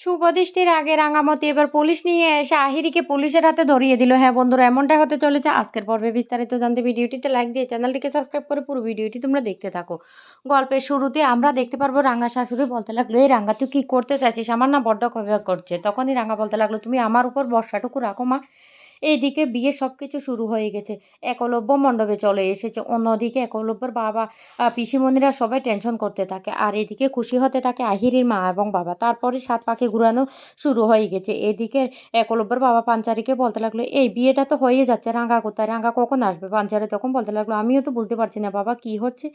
শুভদৃষ্টির আগে রাঙামতি এবার পুলিশ নিয়ে এসে আহিরিকে পুলিশের হাতে ধরিয়ে দিল। হ্যাঁ বন্ধুরা, এমনটাই হতে চলেছে আজকের পর্বে বিস্তারিত জানতে। ভিডিওটিতে লাইক দিয়ে চ্যানেলটিকে সাবস্ক্রাইব করে পুরো ভিডিওটি তোমরা দেখতে থাকো। গল্পের শুরুতে আমরা দেখতে পারব রাঙা শাশুড়ি বলতে লাগল, এই রাঙা, তুই কী করতে চাইছিস? আমার না বড্ড কবে করছে। তখনই রাঙা বলতে লাগল, তুমি আমার উপর বর্ষাটুকু রাখো মা। এইদিকে বিয়ে সব কিছু শুরু হয়ে গেছে। একলব্য মণ্ডপে চলে এসেছে। অন্যদিকে একলব্যর বাবা পিসিমণিরা সবাই টেনশন করতে থাকে। আর এদিকে খুশি হতে থাকে আহিরির মা এবং বাবা। তারপরে সাত পাখি ঘুরানো শুরু হয়ে গেছে। এদিকে একলব্যর বাবা পাঞ্চারিকে বলতে লাগল, এই বিয়েটা তো হয়ে যাচ্ছে, রাঙ্গা কোথায়? রাঙ্গা কখন আসবে? পাঞ্চারি তখন বলতে লাগল, আমিও তো বুঝতে পারছি না বাবা, কি হচ্ছে?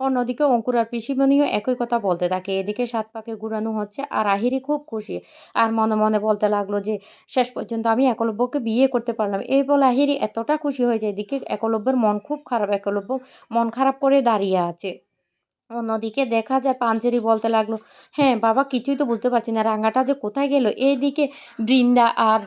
অন্যদিকে অঙ্কুর আর পিসিমণিও একই কথা বলতে থাকে। এদিকে সাত পাকে ঘুরানো হচ্ছে আর আহিরি খুব খুশি। আর মনে মনে বলতে লাগল যে, শেষ পর্যন্ত আমি একলব্যকে বিয়ে করতে পারলাম। এই বলে আহিরি এতটা খুশি হয়ে যায় এদিকে একলব্যের মন খুব খারাপ। একলব্য মন খারাপ করে দাঁড়িয়ে আছে। অন্যদিকে দেখা যায় পাঞ্চেরি বলতে লাগল হ্যাঁ বাবা, কিছুই তো বুঝতে পারছি না। রাঙাটা যে কোথায় গেল? এইদিকে বৃন্দা আর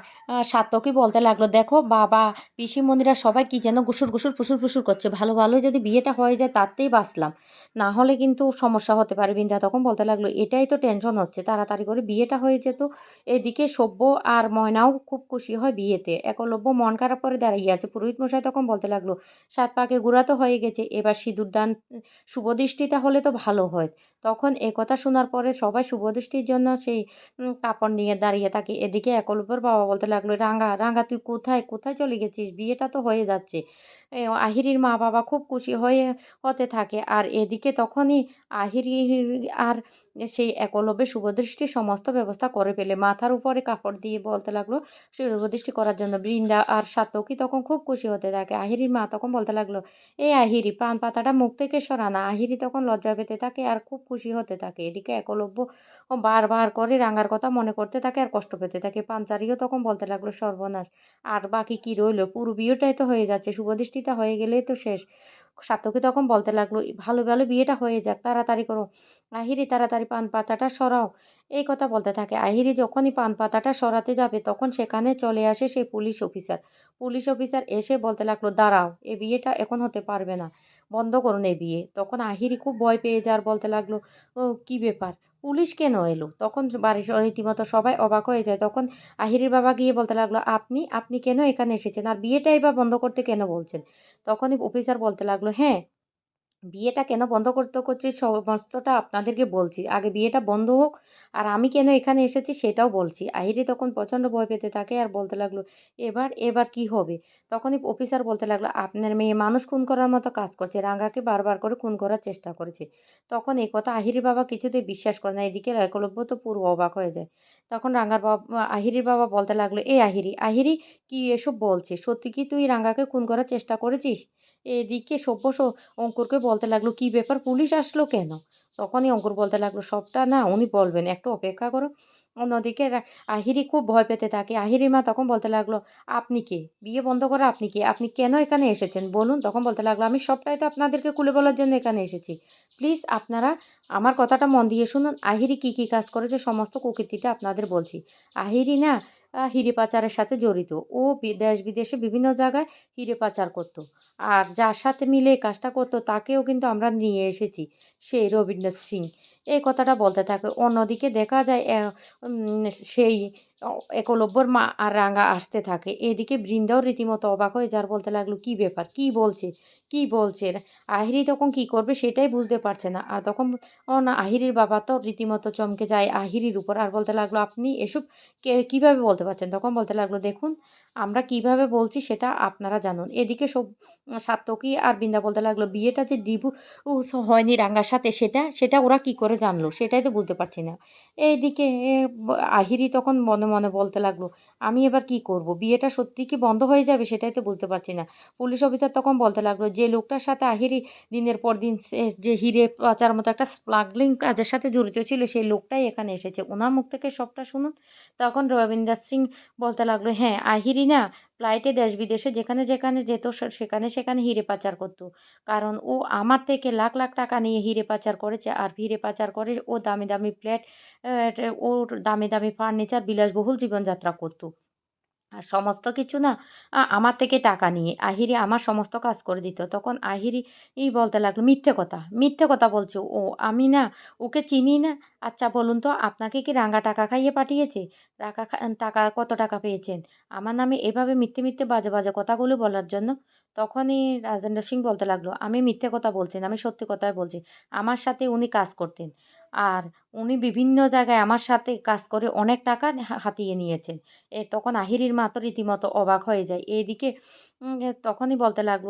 সাত্তকী বলতে লাগল, দেখো, বাবা, পিসিমণিরা সবাই কি যেন গুসুর গুসুর ফুসুর ফুসুর করছে। ভালো ভালো যদি বিয়েটা হয়ে যায়, তাতেই বাঁচলাম। না হলে কিন্তু সমস্যা হতে পারে। বিন্দা তখন বলতে লাগল, এটাই তো টেনশন হচ্ছে। তাড়াতাড়ি করে বিয়েটা হয়ে যেত। এদিকে সভ্য আর ময়নাও খুব খুশি হয় বিয়েতে। একলব্য মন খারাপ করে দাঁড়িয়ে আছে। পুরোহিত মশাই তখন বলতে লাগল, সাত পাকে গুড়া তো হয়ে গেছে। এবার সিঁদুর দান শুভদৃষ্টিটা হলে তো ভালো হয়। তখন এ কথা শোনার পরে সবাই শুভদৃষ্টির জন্য সেই কাপড় নিয়ে দাঁড়িয়ে থাকে। এদিকে একলব্যর বাবা বলতে লাগল রাঙ্গা রাঙা তুই কোথায়? কোথায় চলে গেছিস? বিয়েটা তো হয়ে যাচ্ছে। আহিরির মা বাবা খুব খুশি হয়ে, হতে থাকে। আর এদিকে তখনই আহিরি আর সেই একলব্যে শুভদৃষ্টির সমস্ত ব্যবস্থা করে ফেলে। মাথার উপরে কাপড় দিয়ে বলতে লাগল শুভদৃষ্টি করার জন্য বৃন্দা আর সাতকী তখন খুব খুশি হতে থাকে। আহিরির মা তখন বলতে লাগল এই আহিরি, প্রাণ পাতাটা মুখ থেকে সরানা। আহিরি তখন লজ্জা পেতে থাকে আর খুব খুশি হতে থাকে। এদিকে একলব্য বারবার করে রাঙার কথা মনে করতে থাকে আর কষ্ট পেতে থাকে। পাঞ্চারিও তখন বলতে লাগল, সর্বনাশ। আর বাকি কি রইল? পুরো বিয়েটাই তো হয়ে যাচ্ছে। শুভদৃষ্টিটা হয়ে গেলেই তো শেষ। সাতকী তখন বলতে লাগল ভালো ভালো বিয়েটা হয়ে যাক, তাড়াতাড়ি করো। আহিরি, তাড়াতাড়ি পান পাতাটা সরাও। এই কথা বলতে থাকে। আহিরি যখনই পান পাতাটা সরাতে যাবে, তখন সেখানে চলে আসে সেই পুলিশ অফিসার। পুলিশ অফিসার এসে বলতে লাগল, দাঁড়াও, এ বিয়েটা এখন হতে পারবে না, বন্ধ করুন এই বিয়ে। তখন আহিরি খুব ভয় পেয়ে যার বলতে লাগল, ও, কি ব্যাপার? পুলিশ কেন এলো? তখন বাড়ির রীতিমতো সবাই অবাক হয়ে যায়। তখন আহিরের বাবা গিয়ে বলতে লাগল, আপনি আপনি কেন এখানে এসেছেন? আর বিয়েটাই বা বন্ধ করতে কেন বলছেন? তখনই অফিসার বলতে লাগল হ্যাঁ বিয়েটা কেন বন্ধ করতে করছি সমস্তটা আপনাদেরকে বলছি। আগে বিয়েটা বন্ধ হোক, আর আমি কেন এখানে এসেছি সেটাও বলছি। আহিরি তখন প্রচণ্ড ভয় পেতে থাকে আর বলতে লাগল, এবার এবার কি হবে? তখনই অফিসার বলতে লাগল, আপনার মেয়ে মানুষ খুন করার মতো কাজ করছে। রাঙ্গাকে বারবার করে খুন করার চেষ্টা করেছে। তখন এই কথা আহিরির বাবা কিছুতেই বিশ্বাস করে না। এদিকে একলব্য তো পুরো অবাক হয়ে যায়। তখন রাঙ্গার বাবা, আহিরির বাবা বলতে লাগল, এ আহিরি আহিরি, কি এসব বলছে সত্যি কি তুই রাঙ্গাকে খুন করার চেষ্টা করেছিস? এদিকে সভ্য স- অঙ্কুরকে বলতে লাগল, কি ব্যাপার? পুলিশ আসলো কেন? তখনই অঙ্কুর বলতে লাগল, সবটা না, উনি বলবেন, একটু অপেক্ষা করো। অন্যদিকে আহিরি খুব ভয় পেতে থাকে। আহিরি মা তখন বলতে লাগল, আপনি কে? বিয়ে বন্ধ করা আপনি কে? আপনি কেন এখানে এসেছেন? বলুন। তখন বলতে লাগল, আমি সবটাই তো আপনাদেরকে খুলে বলার জন্য এখানে এসেছি। প্লিজ আপনারা আমার কথাটা মন দিয়ে শুনুন। আহিরি কি কি কাজ করেছে, সমস্ত কুকীর্তিটা আপনাদের বলছি। আহিরি না হিরে পাচারের সাথে জড়িত। ও দেশ বিদেশে বিভিন্ন জায়গায় হিরে পাচার করতো। আর যার সাথে মিলে এই কাজটা করতো, তাকেও কিন্তু আমরা নিয়ে এসেছি সেই রবীন্দ্রনাথ সিং। এই কথাটা বলতে থাকে। অন্যদিকে দেখা যায় সেই একলব্যর মা আর রাঙা আসতে থাকে। এদিকে বৃন্দাও রীতিমতো অবাক হয়ে যার বলতে লাগল, কি ব্যাপার? কি বলছে? কি বলছে? আহিরি তখন কি করবে সেটাই বুঝতে পারছে না। আর তখন না, আহিরির বাবা তো রীতিমতো চমকে যায় আহিরির উপর আর বলতে লাগল, আপনি এসব কীভাবে বলতে পারছেন? তখন বলতে লাগল, দেখুন, আমরা কীভাবে বলছি সেটা আপনারা জানুন। এদিকে সব, সাত্তকী আর বৃন্দা বলতে লাগল, বিয়েটা যে ডিভু হয়নি রাঙ্গার সাথে, সেটা সেটা ওরা কি করে জানলো? সেটাই তো বুঝতে পারছি না। এইদিকে আহিরি তখন মনে মনে বলতে লাগল, আমি এবার কি করব? বিয়েটা সত্যি কি বন্ধ হয়ে যাবে? সেটাই তো বুঝতে পারছি না। পুলিশ অফিসার তখন বলতে লাগল, যে লোকটার সাথে আহিরি দিনের পর দিন যে হিরে পাচার মতো একটা স্প্লাগলিং কাজের সাথে জড়িত ছিল, সেই লোকটাই এখানে এসেছে। ওনার মুখ থেকে সবটা শুনুন? তখন রবীন্দ্র সিং বলতে লাগল হ্যাঁ আহিরি না ফ্লাইটে দেশ বিদেশে যেখানে যেখানে যেত সেখানে সেখানে হিরে পাচার করত। কারণ ও আমার থেকে লাখ লাখ টাকা নিয়ে হিরে পাচার করেছে আর হিরে পাচার করে ও দামি দামি ফ্ল্যাট ও দামি দামি ফার্নিচার বিলাসবহুল জীবনযাত্রা করতো। আর সমস্ত কিছু না আমার থেকে টাকা নিয়ে আহিরি আমার সমস্ত কাজ করে দিত। তখন আহিরি ই বলতে লাগল, "মিথ্যে কথা, মিথ্যে কথা বলছো। ও আমি না ওকে চিনি না। আচ্ছা বলুন তো আপনাকে কি রাঙা টাকা খাইয়ে পাঠিয়েছে? টাকা টাকা কত টাকা পেয়েছেন? আমার নামে এভাবে মিথ্যে, মিথ্যে বাজে, বাজে কথাগুলো বলার জন্য?" তখনই রাজেন্দ্র সিং বলতে লাগল, "আমি মিথ্যে কথা বলছি না, আমি সত্যি কথাই বলছি। আমার সাথে উনি কাজ করতেন। আর উনি বিভিন্ন জায়গায় আমার সাথে কাজ করে অনেক টাকা হাতিয়ে নিয়েছেন।" এ তখন আহিরির মা তো রীতিমতো অবাক হয়ে যায়। এদিকে তখনই বলতে লাগল,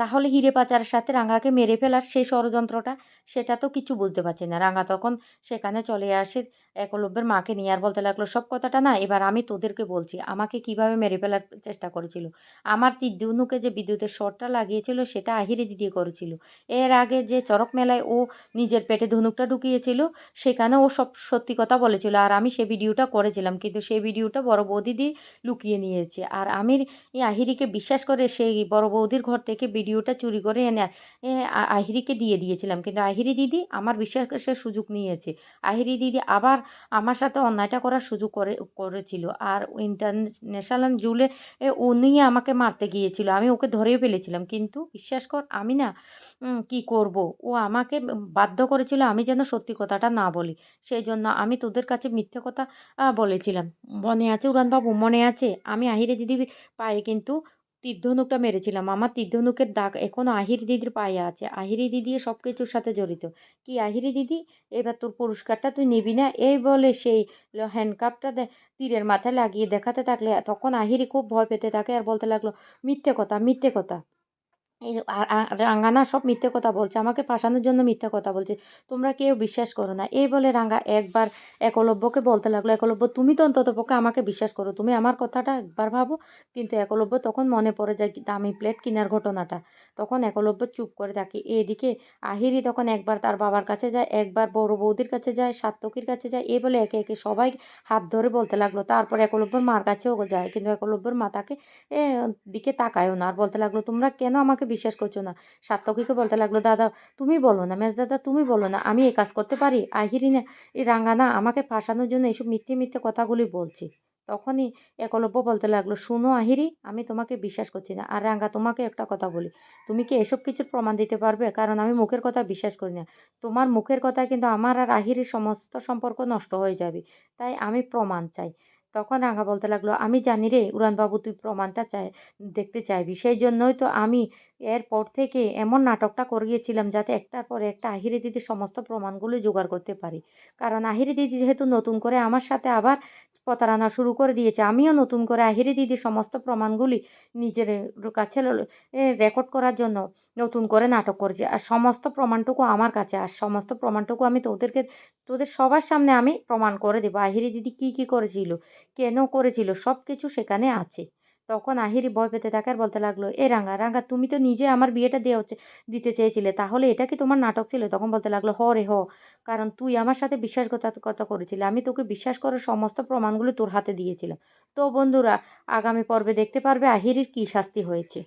তাহলে হিরে পাচারের সাথে রাঙাকে মেরে ফেলার সেই ষড়যন্ত্রটা, সেটা তো কিছু বুঝতে পারছি না। রাঙা তখন সেখানে চলে আসে একলব্যের মাকে নিয়ে আর বলতে লাগল, "সব কথাটা না এবার আমি তোদেরকে বলছি। আমাকে কীভাবে মেরে ফেলার চেষ্টা করেছিল। আমার তীর ধনুকে যে বিদ্যুতের শটটা লাগিয়েছিল সেটা আহিরি দিদি করেছিল। এর আগে যে চরক মেলায় ও নিজের পেটে ধনুকটা ঢুকিয়েছিল, সেখানে ও সব সত্যি কথা বলেছিল। আর আমি সে ভিডিওটা করেছিলাম। কিন্তু সেই ভিডিওটা বড় বৌদিদি লুকিয়ে নিয়েছে। আর আমি আহিরিকে বিশ্বাস করে সেই বড় বৌদির ঘর থেকে ভিডিওটা চুরি করে এনে আহিরিকে দিয়ে দিয়েছিলাম। কিন্তু আহিরি দিদি আমার বিশ্বাসের সুযোগ নিয়েছে। আহিরি দিদি আবার আমার সাথে অন্যায়টা করার সুযোগ করে, করেছিল। আর ইন্টারন্যাশনাল জুলে উনি আমাকে মারতে গিয়েছিল। আমি ওকে ধরেও ফেলেছিলাম। কিন্তু বিশ্বাস কর, আমি না কী করব? ও আমাকে বাধ্য করেছিল আমি যেন সত্যি কথাটা না বলি। সেই জন্য আমি তোদের কাছে মিথ্যে কথা বলেছিলাম। মনে আছে উড়ানবাবু? মনে আছে? আমি আহিরে দিদির পায়ে কিন্তু তীর ধনুকটা মেরেছিলাম। আমার তীর ধনুকের দাগ এখনও আহিরি দিদির পায়ে আছে। আহিরি দিদি সব কিছুর সাথে জড়িত। "কি আহিরি দিদি? এবার তোর পুরস্কারটা তুই নিবি না?" এই বলে সেই হ্যান্ডকাপটা তীরের মাথায় লাগিয়ে দেখাতে থাকলে তখন আহিরি খুব ভয় পেতে থাকে আর বলতে লাগল, "মিথ্যে কথা, মিথ্যে কথা।" এই আর রাঙা না সব মিথ্যে কথা বলছে। আমাকে ফাঁসানোর জন্য মিথ্যে কথা বলছে। তোমরা কেউ বিশ্বাস করো না। এই বলে রাঙা একবার একলব্যকে বলতে লাগল, "একলব্য তুমি তো অন্ততপক্ষে আমাকে বিশ্বাস করো। তুমি আমার কথাটা একবার ভাবো।" কিন্তু একলব্য তখন মনে পড়ে যায় দামি প্লেট কেনার ঘটনাটা। তখন একলব্য চুপ করে থাকে। এদিকে আহিরি তখন একবার তার বাবার কাছে যায়, একবার বড় বৌদির কাছে যায়, সাত্তকীর কাছে যায়। এই বলে একে, একে সবাই হাত ধরে বলতে লাগল। তারপর একলব্যর মার কাছেও যায়। কিন্তু একলব্যর মা তাকে দিকে তাকায়ও না। আর বলতে লাগল, "তোমরা কেন আমাকে বিশ্বাস করছ না?" সাত্তকীকে বলতে লাগল, "দাদা তুমি বলো না, মেজ দাদা তুমি বলো না। আমি এই কাজ করতে পারি?" আহিরি না এই রাঙা না আমাকে ফাঁসানোর জন্য এসব মিথ্যে, মিথ্যে কথাগুলি বলছে। তখনই একলব্য বলতে লাগল, শুনো আহিরি, আমি তোমাকে বিশ্বাস করছি না। আর রাঙা তোমাকে একটা কথা বলি। তুমি কি এসব কিছুর প্রমাণ দিতে পারবে? কারণ আমি মুখের কথা বিশ্বাস করি না। তোমার মুখের কথায় কিন্তু আমার আর আহিরির সমস্ত সম্পর্ক নষ্ট হয়ে যাবে। তাই আমি প্রমাণ চাই।" তখন রাঙা বলতে লাগল, "আমি জানি রে উড়ানবাবু তুই প্রমাণটা চাই দেখতে চাইবি। সেই জন্যই তো আমি এরপর থেকে এমন নাটকটা করে গিয়েছিলাম যাতে একটার পর একটা আহিরে দিদি সমস্ত প্রমাণগুলো জোগাড় করতে পারি। কারণ আহিরে দিদি যেহেতু নতুন করে আমার সাথে আবার প্রতারণা শুরু করে দিয়েছে, আমিও নতুন করে আহিরি দিদি সমস্ত প্রমাণগুলি নিজের কাছে রেকর্ড করার জন্য নতুন করে নাটক করছি আর সমস্ত প্রমাণটুকু আমার কাছে। আর সমস্ত প্রমাণটুকু আমি তোদেরকে তোদের সবার সামনে আমি প্রমাণ করে দেবো। আহিরি দিদি কী, কী করেছিল, কেন করেছিল সব কিছু সেখানে আছে।" তখন আহিরি ভয় পেতে থাকে আর বলতে লাগল, "এ রাঙ্গা রাঙ্গা তুমি তো নিজে আমার বিয়েটা দেওয়া দিতে চেয়েছিলে। তাহলে এটা কি তোমার নাটক ছিল?" তখন বলতে লাগল, "হ রে হ। কারণ তুই আমার সাথে বিশ্বাসঘাতকতা করেছিলি। আমি তোকে বিশ্বাস করার সমস্ত প্রমাণগুলো তোর হাতে দিয়েছিলাম।" তো বন্ধুরা আগামী পর্বে দেখতে পারবে আহিরির কী শাস্তি হয়েছে।